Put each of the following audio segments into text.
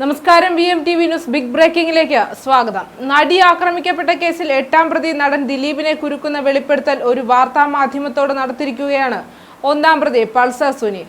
നമസ്കാരം V M T V news big ബ്രേക്കിംഗിലേക്ക് സ്വാഗതം. നടി ആക്രമിക്കപ്പെട്ട കേസിൽ എട്ടാം പ്രതി നടൻ ദിലീപിനെ കുരുക്കുന്ന വെളിപ്പെടുത്തൽ ഒരു വാർത്താ മാധ്യമത്തോട് നടത്തിയിരിക്കുകയാണ് ഒന്നാം പ്രതി പൾസർ സുനി.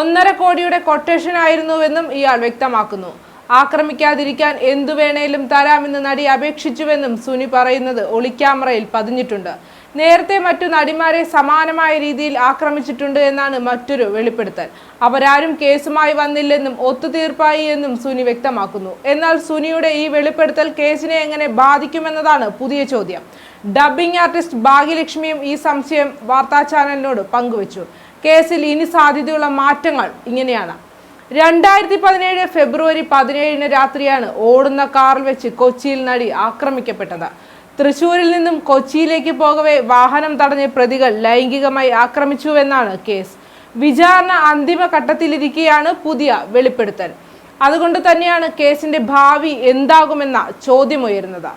ഒന്നര കോടിയുടെ കൊട്ടേഷൻ ആയിരുന്നുവെന്നും ഇയാൾ വ്യക്തമാക്കുന്നു. ആക്രമിക്കാതിരിക്കാൻ എന്തു വേണേലും തരാമെന്ന് നടി അപേക്ഷിച്ചുവെന്നും സുനി പറയുന്നത് ഒളിക്യാമറയിൽ പതിഞ്ഞിട്ടുണ്ട്. നേരത്തെ മറ്റു നടിമാരെ സമാനമായ രീതിയിൽ ആക്രമിച്ചിട്ടുണ്ട് എന്നാണ് മറ്റൊരു വെളിപ്പെടുത്തൽ. അവരാരും കേസുമായി വന്നില്ലെന്നും ഒത്തുതീർപ്പായി എന്നും സുനി വ്യക്തമാക്കുന്നു. എന്നാൽ സുനിയുടെ ഈ വെളിപ്പെടുത്തൽ കേസിനെ എങ്ങനെ ബാധിക്കുമെന്നതാണ് പുതിയ ചോദ്യം. ഡബ്ബിംഗ് ആർട്ടിസ്റ്റ് ഭാഗ്യലക്ഷ്മിയും ഈ സംശയം വാർത്താ ചാനലിനോട് പങ്കുവച്ചു. കേസിൽ ഇനി സാധ്യതയുള്ള മാറ്റങ്ങൾ ഇങ്ങനെയാണ്. രണ്ടായിരത്തി പതിനേഴ് ഫെബ്രുവരി പതിനേഴിന് രാത്രിയാണ് ഓടുന്ന കാറിൽ വെച്ച് കൊച്ചിയിൽ നടി ആക്രമിക്കപ്പെട്ടത്. തൃശൂരിൽ നിന്നും കൊച്ചിയിലേക്ക് പോകവെ വാഹനം തടഞ്ഞ പ്രതികൾ ലൈംഗികമായി ആക്രമിച്ചുവെന്നാണ് കേസ്. വിചാരണ അന്തിമ ഘട്ടത്തിലിരിക്കെയാണ് പുതിയ വെളിപ്പെടുത്തൽ. അതുകൊണ്ട് തന്നെയാണ് കേസിന്റെ ഭാവി എന്താകുമെന്ന ചോദ്യമുയരുന്നത്.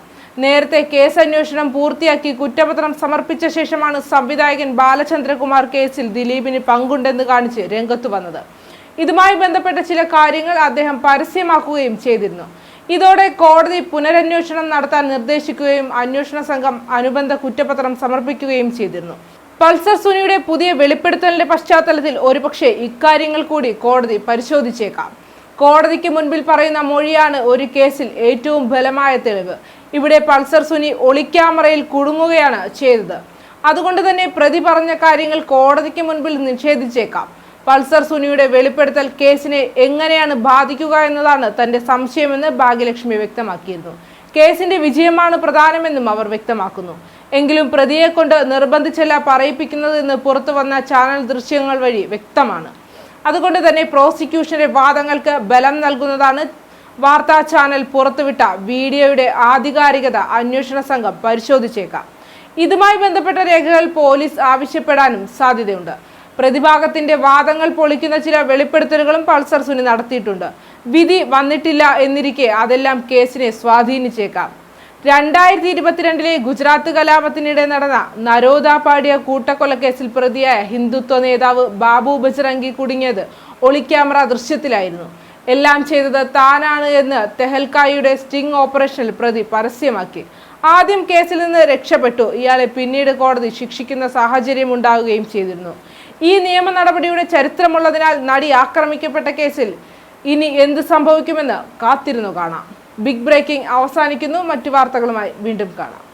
നേരത്തെ കേസ് അന്വേഷണം പൂർത്തിയാക്കി കുറ്റപത്രം സമർപ്പിച്ച ശേഷമാണ് സംവിധായകൻ ബാലചന്ദ്രകുമാർ കേസിൽ ദിലീപിന് പങ്കുണ്ടെന്ന് കാണിച്ച് രംഗത്തു വന്നത്. ഇതുമായി ബന്ധപ്പെട്ട ചില കാര്യങ്ങൾ അദ്ദേഹം പരസ്യമാക്കുകയും ചെയ്തിരുന്നു. ഇതോടെ കോടതി പുനരന്വേഷണം നടത്താൻ നിർദ്ദേശിക്കുകയും അന്വേഷണ സംഘം അനുബന്ധ കുറ്റപത്രം സമർപ്പിക്കുകയും ചെയ്തിരുന്നു. പൾസർ സുനിയുടെ പുതിയ വെളിപ്പെടുത്തലിന്റെ പശ്ചാത്തലത്തിൽ ഒരുപക്ഷെ ഇക്കാര്യങ്ങൾ കൂടി കോടതി പരിശോധിച്ചേക്കാം. കോടതിക്ക് മുൻപിൽ പറയുന്ന മൊഴിയാണ് ഒരു കേസിൽ ഏറ്റവും ബലമായ തെളിവ്. ഇവിടെ പൾസർ സുനി ഒളിക്യാമറയിൽ കുടുങ്ങുകയാണ് ചെയ്തത്. അതുകൊണ്ട് തന്നെ പ്രതി പറഞ്ഞ കാര്യങ്ങൾ കോടതിക്ക് മുൻപിൽ നിഷേധിച്ചേക്കാം. പൾസർ സുനിയുടെ വെളിപ്പെടുത്തൽ കേസിനെ എങ്ങനെയാണ് ബാധിക്കുക എന്നതാണ് തന്റെ സംശയമെന്ന് ഭാഗ്യലക്ഷ്മി വ്യക്തമാക്കിയിരുന്നു. കേസിന്റെ വിജയമാണ് പ്രധാനമെന്നും അവർ വ്യക്തമാക്കുന്നു. എങ്കിലും പ്രതിയെ കൊണ്ട് നിർബന്ധിച്ചല്ല പറയിപ്പിക്കുന്നത് എന്ന് പുറത്തു വന്ന ചാനൽ ദൃശ്യങ്ങൾ വഴി വ്യക്തമാണ്. അതുകൊണ്ട് തന്നെ പ്രോസിക്യൂഷന്റെ വാദങ്ങൾക്ക് ബലം നൽകുന്നതാണ് വാർത്താ ചാനൽ പുറത്തുവിട്ട വീഡിയോയുടെ ആധികാരികത അന്വേഷണ സംഘം പരിശോധിച്ചേക്കാം. ഇതുമായി ബന്ധപ്പെട്ട രേഖകൾ പോലീസ് ആവശ്യപ്പെടാനും സാധ്യതയുണ്ട്. പ്രതിഭാഗത്തിന്റെ വാദങ്ങൾ പൊളിക്കുന്ന ചില വെളിപ്പെടുത്തലുകളും പൾസർ സുനി നടത്തിയിട്ടുണ്ട്. വിധി വന്നിട്ടില്ല എന്നിരിക്കെ അതെല്ലാം കേസിനെ സ്വാധീനിച്ചേക്കാം. രണ്ടായിരത്തി ഇരുപത്തിരണ്ടിലെ ഗുജറാത്ത് കലാപത്തിനിടെ നടന്ന നരോദ പാടിയ കൂട്ടക്കൊലക്കേസിൽ പ്രതിയായ ഹിന്ദുത്വ നേതാവ് ബാബു ബജ്റംഗി കുടുങ്ങിയത് ഒളിക്യാമറ ദൃശ്യത്തിലായിരുന്നു. എല്ലാം ചെയ്തത് താനാണ് എന്ന് തെഹൽക്കായുടെ സ്റ്റിംഗ് ഓപ്പറേഷനിൽ പ്രതി പരസ്യമാക്കി. ആദ്യം കേസിൽ നിന്ന് രക്ഷപ്പെട്ടു. ഇയാളെ പിന്നീട് കോടതി ശിക്ഷിക്കുന്ന സാഹചര്യം ഉണ്ടാവുകയും ചെയ്തിരുന്നു. ഈ നിയമ നടപടിയുടെ ചരിത്രമുള്ളതിനാൽ നടി ആക്രമിക്കപ്പെട്ട കേസിൽ ഇനി എന്ത് സംഭവിക്കുമെന്ന് കാത്തിരുന്നു കാണാം. ബിഗ് ബ്രേക്കിംഗ് അവസാനിക്കുന്നു. മറ്റു വാർത്തകളുമായി വീണ്ടും കാണാം.